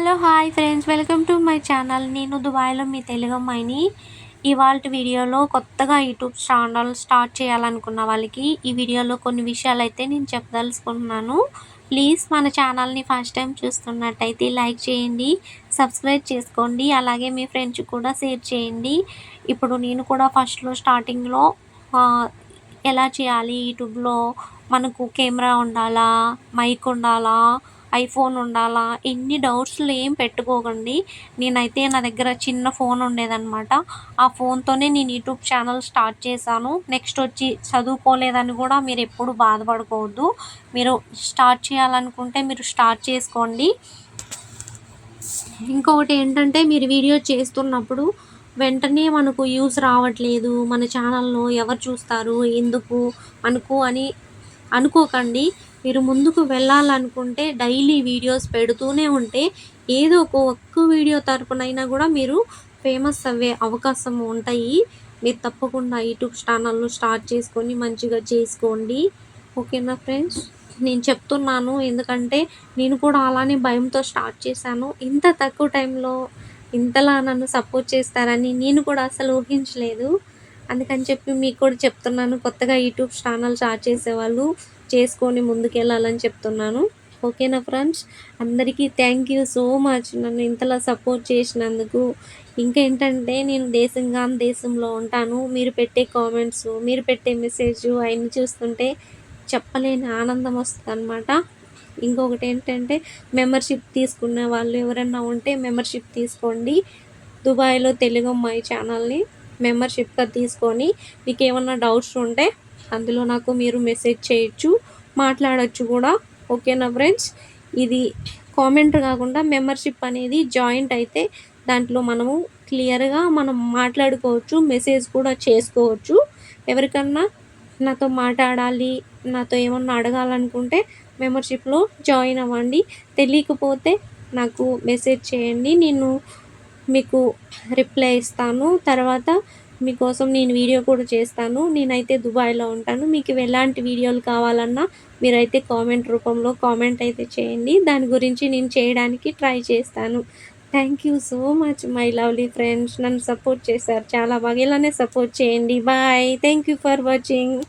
Hello hi friends. Welcome to my channel. నేను దుబాయ్లో మీ తెలుగు అమ్మాయిని ఇవాళ వీడియోలో కొత్తగా యూట్యూబ్ ఛానల్ స్టార్ట్ చేయాలనుకున్న వాళ్ళకి ఈ వీడియోలో కొన్ని విషయాలు అయితే నేను చెప్పదలుచుకుంటున్నాను. ప్లీజ్ మన ఛానల్ని ఫస్ట్ టైం చూస్తున్నట్టయితే లైక్ చేయండి సబ్స్క్రైబ్ చేసుకోండి అలాగే మీ ఫ్రెండ్స్ కూడా షేర్ చేయండి. ఇప్పుడు నేను కూడా ఫస్ట్లో స్టార్టింగ్లో ఎలా చేయాలి యూట్యూబ్లో? మనకు కెమెరా ఉండాలా? మైక్ ఉండాలా? ఐఫోన్ ఉండాలా? ఎన్ని డౌట్స్లు ఏం పెట్టుకోకండి. నేనైతే నా దగ్గర చిన్న ఫోన్ ఉండేదన్నమాట. ఆ ఫోన్తోనే నేను యూట్యూబ్ ఛానల్ స్టార్ట్ చేశాను. నెక్స్ట్ వచ్చి చదువుకోలేదని కూడా మీరు ఎప్పుడు బాధపడుకోవద్దు. మీరు స్టార్ట్ చేయాలనుకుంటే మీరు స్టార్ట్ చేసుకోండి. ఇంకొకటి ఏంటంటే మీరు వీడియో చేస్తున్నప్పుడు వెంటనే మనకు యూస్ రావట్లేదు. మన ఛానల్లో ఎవరు చూస్తారు? ఎందుకు? మనకు అని అనుకోకండి. మీరు ముందుకు వెళ్ళాలనుకుంటే డైలీ వీడియోస్ పెడుతూనే ఉంటే ఏదో ఒక ఒక్క వీడియో తరపునైనా కూడా మీరు ఫేమస్ అవ్వే అవకాశం ఉంటాయి. మీరు తప్పకుండా యూట్యూబ్ ఛానల్ను స్టార్ట్ చేసుకొని మంచిగా చేసుకోండి. ఓకేనా ఫ్రెండ్స్? నేను చెప్తున్నాను ఎందుకంటే నేను కూడా అలానే భయంతో స్టార్ట్ చేశాను. ఇంత తక్కువ టైంలో ఇంతలా నన్ను సపోర్ట్ చేస్తారని నేను కూడా అసలు ఊహించలేదు. అందుకని చెప్పి మీకు కూడా చెప్తున్నాను కొత్తగా యూట్యూబ్ ఛానల్ స్టార్ట్ చేసేవాళ్ళు చేసుకొని ముందుకెళ్ళాలని చెప్తున్నాను. ఓకేనా ఫ్రెండ్స్? అందరికీ థ్యాంక్ యూ సో మచ్ నన్ను ఇంతలా సపోర్ట్ చేసినందుకు. ఇంకా ఏంటంటే నేను దేశంగా దేశంలో ఉంటాను. మీరు పెట్టే కామెంట్స్ మీరు పెట్టే మెసేజ్ అవన్నీ చూస్తుంటే చెప్పలేని ఆనందం వస్తుంది అనమాట ఇంకొకటి ఏంటంటే మెంబర్షిప్ తీసుకున్న వాళ్ళు ఎవరైనా ఉంటే మెంబర్షిప్ తీసుకోండి. దుబాయ్లో తెలుగు అమ్మాయి ఛానల్ని మెంబర్షిప్గా తీసుకొని మీకు ఏమన్నా డౌట్స్ ఉంటే అందులో నాకు మీరు మెసేజ్ చేయొచ్చు మాట్లాడచ్చు కూడా. ఓకేనా ఫ్రెండ్స్? ఇది కామెంట్ కాకుండా మెంబర్షిప్ అనేది జాయింట్ అయితే దాంట్లో మనము క్లియర్గా మనం మాట్లాడుకోవచ్చు మెసేజ్ కూడా చేసుకోవచ్చు. ఎవరికన్నా నాతో మాట్లాడాలి నాతో ఏమన్నా అడగాలనుకుంటే మెంబర్షిప్లో జాయిన్ అవ్వండి. తెలియకపోతే నాకు మెసేజ్ చేయండి. నేను మీకు రిప్లై ఇస్తాను. తర్వాత మీకోసం నేను వీడియో కూడా చేస్తాను. నేనైతే దుబాయ్లో ఉంటాను. మీకు ఎలాంటి వీడియోలు కావాలన్నా మీరైతే కామెంట్ రూపంలో కామెంట్ అయితే చేయండి. దాని గురించి నేను చేయడానికి ట్రై చేస్తాను. Thank you so much my lovely friends. నన్ను సపోర్ట్ చేశారు చాలా బాగా. ఇలానే సపోర్ట్ చేయండి. Bye. Thank you for watching.